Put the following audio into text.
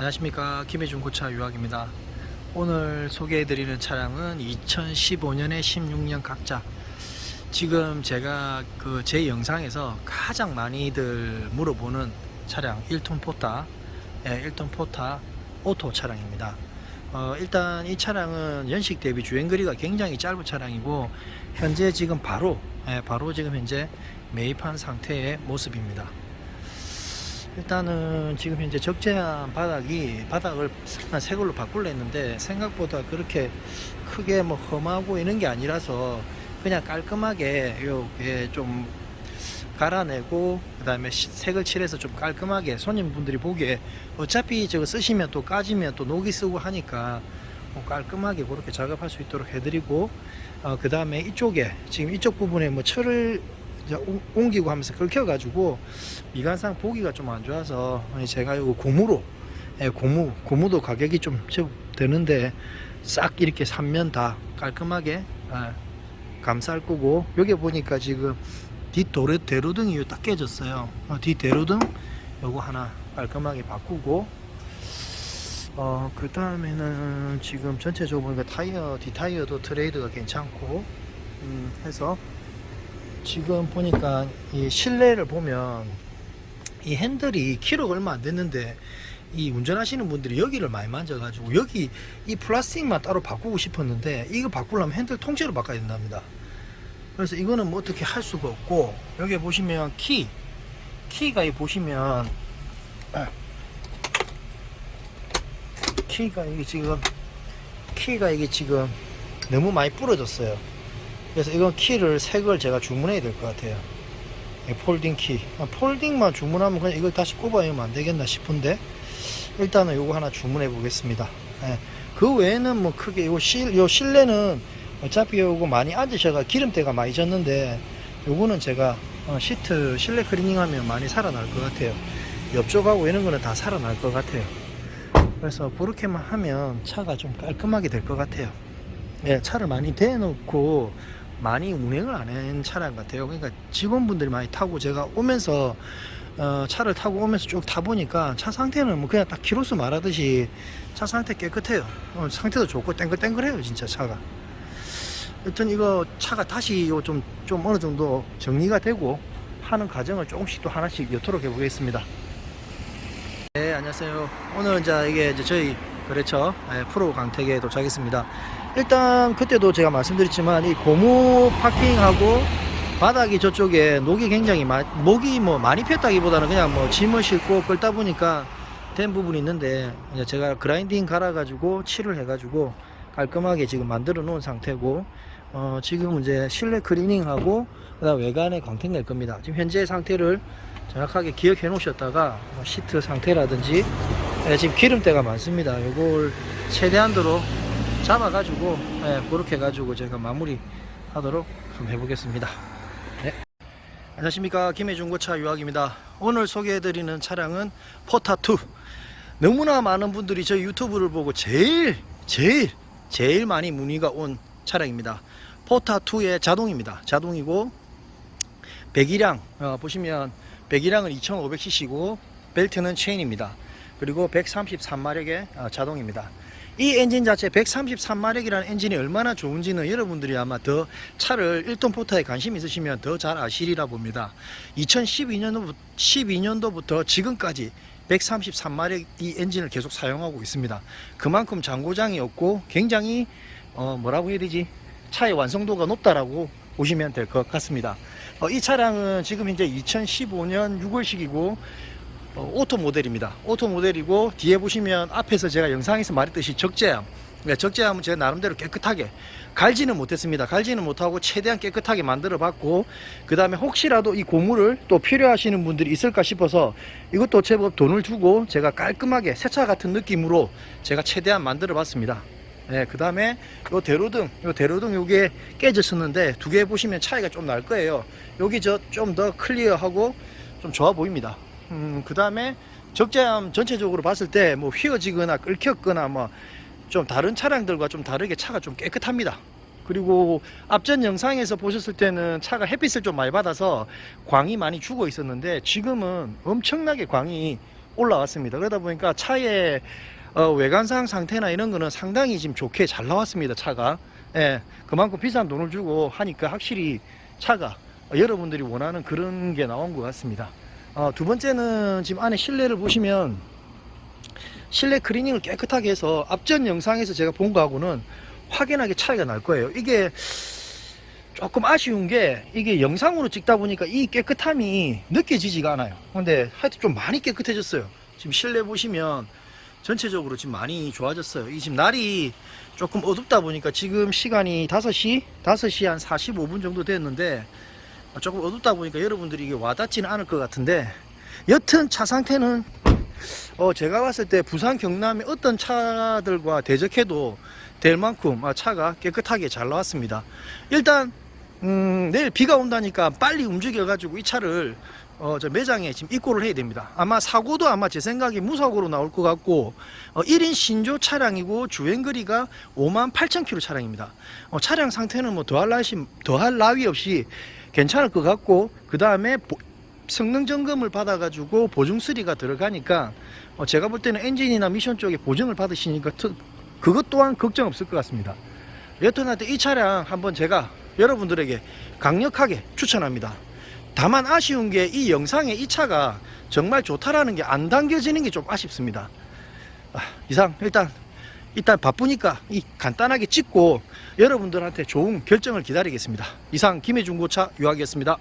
안녕하십니까. 김혜중 고차 유학입니다. 오늘 소개해드리는 차량은 2015년에 16년 각자. 지금 제가 그 제 영상에서 가장 많이들 물어보는 차량 1톤 포타. 예, 1톤 포타 오토 차량입니다. 어, 일단 이 차량은 연식 대비 주행거리가 굉장히 짧은 차량이고 현재 지금 바로 예, 바로 지금 현재 매입한 상태의 모습입니다 일단은 지금 현재 적재한 바닥이 바닥을 한새 걸로 바꾸려 했는데 생각보다 그렇게 크게 뭐 험하고 이런 게 아니라서 그냥 깔끔하게 요게 좀 갈아내고 그 다음에 시- 색을 칠해서 좀 깔끔하게 손님분들이 보기에 어차피 저거 쓰시면 또 까지면 또 녹이 쓰고 하니까 뭐 깔끔하게 그렇게 작업할 수 있도록 해드리고 어, 그 다음에 이쪽에 지금 이쪽 부분에 뭐 철을 옮- 옮기고 하면서 긁혀가지고 미관상 보기가 좀 안 좋아서 제가 이거 고무로 예, 고무 고무도 가격이 좀 되는데 싹 이렇게 삼면 다 깔끔하게 아, 감쌀 거고. 여기 보니까 지금 뒷 도로 대로등이 딱 깨졌어요. 어, 뒷 대로등 요거 하나 깔끔하게 바꾸고. 어, 그 다음에는 지금 전체적으로 보니까 타이어, 뒷타이어도 트레이드가 괜찮고, 음, 해서 지금 보니까 이 실내를 보면 이 핸들이 키로가 얼마 안 됐는데 이 운전하시는 분들이 여기를 많이 만져가지고 여기 이 플라스틱만 따로 바꾸고 싶었는데 이거 바꾸려면 핸들 통째로 바꿔야 된답니다. 그래서 이거는 뭐 어떻게 할 수가 없고 여기 보시면 키 키가 이 보시면 아, 키가 이게 지금 키가 이게 지금 너무 많이 부러졌어요. 그래서 이건 키를 색을 제가 주문해야 될 것 같아요. 이 폴딩 키. 아, 폴딩만 주문하면 그냥 이걸 다시 꼽아야면 안 되겠나 싶은데 일단은 요거 하나 주문해 보겠습니다. 예. 그 외에는 뭐 크게 요 실, 요 실내는 어차피 요거 많이 앉으셔가 기름때가 많이 졌는데 요거는 제가 어, 시트 실내 클리닝 하면 많이 살아날 것 같아요. 옆쪽하고 이런 거는 다 살아날 것 같아요. 그래서 그렇게만 하면 차가 좀 깔끔하게 될 것 같아요. 예, 차를 많이 대놓고 많이 운행을 안 한 차량 같아요. 그러니까 직원분들이 많이 타고 제가 오면서 어, 차를 타고 오면서 쭉 타보니까 차 상태는 뭐 그냥 딱 키로수 말하듯이 차 상태 깨끗해요. 어, 상태도 좋고 땡글땡글해요, 진짜 차가. 여튼 이거 차가 다시 요 좀, 좀 어느 정도 정리가 되고 하는 과정을 조금씩 또 하나씩 여토록 해보겠습니다. 네, 안녕하세요. 오늘은 자 이게 이제 저희 거래처 예, 프로 강택에 도착했습니다. 일단 그때도 제가 말씀드렸지만 이 고무 파킹하고 바닥이 저쪽에 녹이 굉장히 많, 목이 뭐 많이 폈다기보다는 그냥 뭐 짐을 싣고 끌다 보니까 된 부분이 있는데 제가 그라인딩 갈아 가지고 칠을 해 가지고 깔끔하게 지금 만들어 놓은 상태고 어, 지금 이제 실내 클리닝하고 그다음 외관에 광택 낼 겁니다. 지금 현재 상태를 정확하게 기억해 놓으셨다가 뭐 시트 상태라든지 예, 지금 기름때가 많습니다. 요걸 최대한도로 잡아가지고 예, 그렇게 해가지고 제가 마무리 하도록 한번 해보겠습니다. 네. 안녕하십니까 김해중고차 유학입니다. 오늘 소개해드리는 차량은 포타2 너무나 많은 분들이 저희 유튜브를 보고 제일 제일 제일 많이 문의가 온 차량입니다. 포타2의 자동입니다. 자동이고 배기량 어, 보시면 배기량은 2500cc고 벨트는 체인입니다. 그리고 133마력의 어, 자동입니다. 이 엔진 자체 133마력이라는 엔진이 얼마나 좋은지는 여러분들이 아마 더 차를 1톤 포타에 관심 있으시면 더 잘 아시리라 봅니다. 2012년도부터 12년도부터 지금까지 133마력 이 엔진을 계속 사용하고 있습니다. 그만큼 장고장이 없고 굉장히 어 뭐라고 해야 되지? 차의 완성도가 높다라고 보시면 될 것 같습니다. 어, 이 차량은 지금 현재 2015년 6월식이고 어, 오토 모델입니다. 오토 모델이고 뒤에 보시면 앞에서 제가 영상에서 말했듯이 적재함. 네, 적재함은 제가 나름대로 깨끗하게 갈지는 못했습니다. 갈지는 못하고 최대한 깨끗하게 만들어 봤고 그 다음에 혹시라도 이 고무를 또 필요하시는 분들이 있을까 싶어서 이것도 제법 돈을 주고 제가 깔끔하게 새차 같은 느낌으로 제가 최대한 만들어 봤습니다. 네, 그 다음에 요 대로등, 요 대로등 요게 깨졌었는데 두 개 보시면 차이가 좀 날 거예요. 여기 저 좀 더 클리어하고 좀 좋아 보입니다. 음, 그 다음에 적재함 전체적으로 봤을 때 뭐 휘어지거나 끓혔거나 뭐 좀 다른 차량들과 좀 다르게 차가 좀 깨끗합니다. 그리고 앞전 영상에서 보셨을 때는 차가 햇빛을 좀 많이 받아서 광이 많이 죽어 있었는데 지금은 엄청나게 광이 올라왔습니다. 그러다 보니까 차의 어, 외관상 상태나 이런 거는 상당히 지금 좋게 잘 나왔습니다. 차가. 예, 그만큼 비싼 돈을 주고 하니까 확실히 차가 어, 여러분들이 원하는 그런 게 나온 것 같습니다. 어, 두 번째는 지금 안에 실내를 보시면 실내 클리닝을 깨끗하게 해서 앞전 영상에서 제가 본 거하고는 확연하게 차이가 날 거예요. 이게 조금 아쉬운 게 이게 영상으로 찍다 보니까 이 깨끗함이 느껴지지가 않아요. 근데 하여튼 좀 많이 깨끗해졌어요. 지금 실내 보시면 전체적으로 지금 많이 좋아졌어요. 이 지금 날이 조금 어둡다 보니까 지금 시간이 5시, 5시 한 45분 정도 됐는데 조금 어둡다 보니까 여러분들이 이게 와닿지는 않을 것 같은데 여튼 차 상태는 어 제가 봤을 때 부산 경남의 어떤 차들과 대적해도 될 만큼 아, 차가 깨끗하게 잘 나왔습니다. 일단 음, 내일 비가 온다니까 빨리 움직여 가지고 이 차를 어, 저 매장에 지금 입고를 해야 됩니다. 아마 사고도 아마 제 생각에 무사고로 나올 것 같고 어, 1인 신조 차량이고 주행 거리가 5만 8천 킬로 차량입니다. 어, 차량 상태는 뭐 더할 나위 더할 나위 없이 괜찮을 것 같고 그 다음에 성능 점검을 받아 가지고 보증 수리가 들어가니까 어, 제가 볼 때는 엔진이나 미션 쪽에 보증을 받으시니까 트- 그것 또한 걱정 없을 것 같습니다. 여튼 하여튼 이 차량 한번 제가 여러분들에게 강력하게 추천합니다. 다만 아쉬운 게 이 영상에 이 차가 정말 좋다라는 게 안 담겨지는 게 좀 아쉽습니다. 아, 이상 일단 일단 바쁘니까 이 간단하게 찍고 여러분들한테 좋은 결정을 기다리겠습니다. 이상 김해중고차 유하겠습니다.